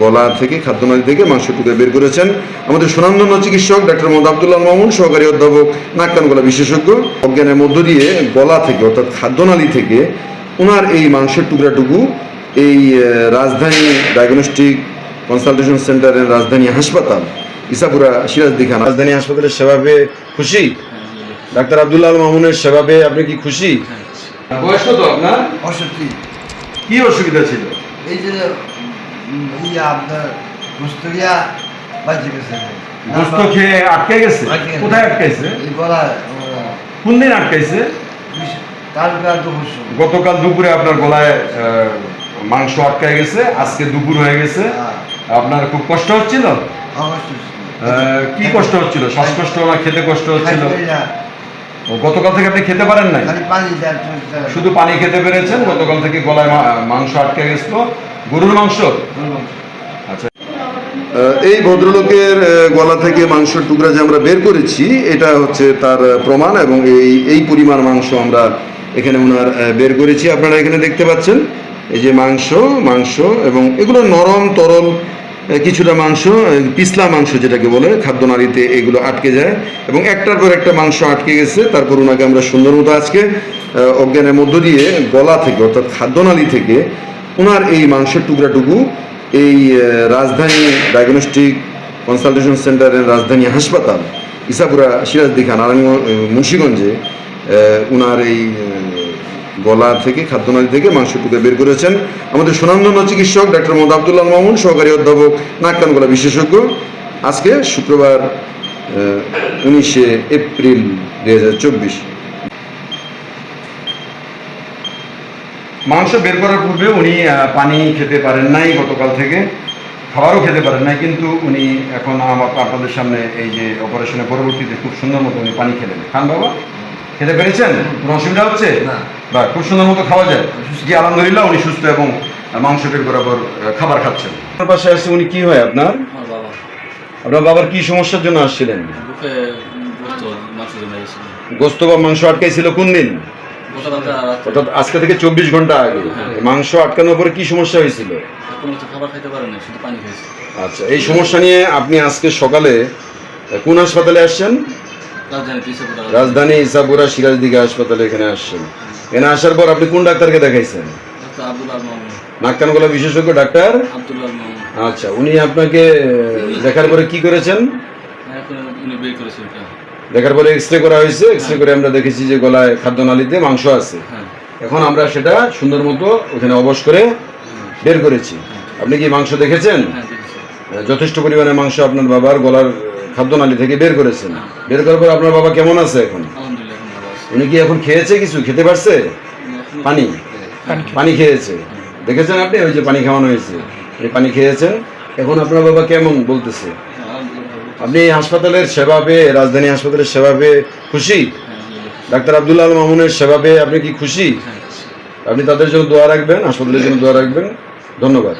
গলা থেকে খাদ্যনালী থেকে মাংস টুকরে বের করেছেন আমাদের সুনামধন্য চিকিৎসক ডাক্তার মোহাম্মদ আবদুল্লাহ মামুন সহকারী অধ্যাপক নাক কান গলা বিশেষজ্ঞ। অজ্ঞানের মধ্য দিয়ে গলা থেকে অর্থাৎ খাদ্যনালী থেকে ওনার এই মাংসের টুকরাটুকু এই রাজধানী ডায়াগনস্টিক কনসালটেশন সেন্টারের রাজধানী হাসপাতাল ইসাপুরা সিরাজদি খান রাজধানী হাসপাতালের সেবা পেয়ে খুশি? ডাক্তার আবদুল্লাহ আল মামুনের সেবা পেয়ে আপনি কি খুশি? বয়স কত আপনার? অসত্যি কি অসুবিধা ছিল? এই যে আপনার কুস্তরিয়া বাজি গেছে। গোস্ত খেয়ে আটকে গেছে? কোথায় আটকাইছে? কোন দিন আটকাইছে? গতকাল দুপুরে আপনার গলায় মাংস আটকায় গেছে আজকে দুপুর হয়ে গেছে। হ্যাঁ, আপনার খুব কষ্ট হচ্ছিল? কি কষ্ট হচ্ছিল? শ্বাসকষ্ট না খেতে কষ্ট হচ্ছিল? ও, গতকাল থেকে আপনি খেতে পারেন নাই? শুধু পানি খেতে পেরেছেন গতকাল থেকে গলায় মাংস আটকে গেছিল। গরুর মাংস? আচ্ছা। আহ, এই ভদ্রলোকের গলা থেকে মাংসের টুকরা যে আমরা বের করেছি এটা হচ্ছে তার প্রমাণ এবং এই এই পরিমাণ মাংস আমরা এখানে ওনার বের করেছি। আপনারা এখানে দেখতে পাচ্ছেন এই যে মাংস মাংস এবং এগুলো নরম তরল কিছুটা মাংস পিছলা মাংস যেটাকে বলে, খাদ্যনালীতে এগুলো আটকে যায় এবং একটার পর একটা মাংস আটকে গেছে। তারপর ওনাকে আমরা সুন্দর মতো আজকে অজ্ঞানের মধ্য দিয়ে গলা থেকে, অর্থাৎ খাদ্যনালী থেকে ওনার এই মাংসের টুকরাটুকু এই রাজধানী ডায়াগনস্টিক কনসালটেশন সেন্টারের রাজধানী হাসপাতাল, ইসাপুরা সিরাজদি খান নারায়ণগঞ্জ মুন্সীগঞ্জে ওনার এই গলা থেকে খাদ্যনালী থেকে মাংস টুকরে বের করেছেন। আমাদের সুনামধন্য চিকিৎসক ডাক্তার মোহাম্মদ আবদুল্লাহ মামুন সহকারী অধ্যাপক নাক কান গলা বিশেষজ্ঞ। আজকে শুক্রবার উনিশে এপ্রিল দুই হাজার চব্বিশ। মাংস বের করার পূর্বে উনি পানি খেতে পারেন নাই গতকাল থেকে খাবারও খেতে পারেন নাই কিন্তু উনি এখন আমার আপনাদের সামনে এই যে অপারেশনের পরবর্তীতে খুব সুন্দর মতো উনি পানি খেলেন। খান বাবা খেতে পেরেছেন? কোনো অসুবিধা হচ্ছে? না। বা খুব সুন্দর মতো খাওয়া যায়। জি আলহামদুলিল্লাহ উনি সুস্থ এবং মাংস বের করার খাবার খাচ্ছেন। আপনার পাশে আসছে উনি কি হয় আপনার? আপনার বাবার কি সমস্যার জন্য আসছিলেন? গোস্ত বা মাংস আটকাইছিল কোন দিন? অর্থাৎ আজকে থেকে চব্বিশ ঘণ্টা আগে। মাংস আটকানোর পরে কি সমস্যা হয়েছিল? কোনো কিছু খাবার খাইতে পারে না শুধু পানি খেয়েছে আচ্ছা এই সমস্যা নিয়ে আপনি আজকে সকালে কোন হাসপাতালে আসছেন? রাজধানী ইসাপুরা সিরাজদিঘা হাসপাতালে এখানে আসছেন। এখানে আসার পর আপনি কোন ডাক্তারকে দেখাইছেন? বিশেষজ্ঞ ডাক্তার? আচ্ছা উনি আপনাকে দেখার পরে কি করেছেন? করেছে ওটা দেখার পরে এক্স রে করা হয়েছে। এক্স রে করে আমরা দেখেছি যে গলায় খাদ্যনালীতে মাংস আছে। হ্যাঁ। এখন আমরা সেটা সুন্দর মতো ওখানে অবশ করে বের করেছি। আপনি কি মাংস দেখেছেন? হ্যাঁ যথেষ্ট পরিমাণে মাংস আপনার বাবার গলার খাদ্যনালী থেকে বের করেছেন। বের করার পর আপনার বাবা কেমন আছে এখন? উনি কি এখন খেয়েছে কিছু? খেতে পারছে? পানি? পানি খেয়েছে। দেখেছেন আপনি? ওই যে পানি খাওয়ানো হয়েছে। এই পানি খেয়েছেন এখন আপনার বাবা কেমন বলতেছে? আপনি হাসপাতালের সেবা পেয়ে রাজধানী হাসপাতালের সেবা পেয়ে খুশি? ডাক্তার আবদুল্লাহ আল মামুনের সেবা পেয়ে আপনি কি খুশি? হ্যাঁ আপনি তাদের জন্য দোয়া রাখবেন হাসপাতালের জন্য দোয়া রাখবেন। ধন্যবাদ।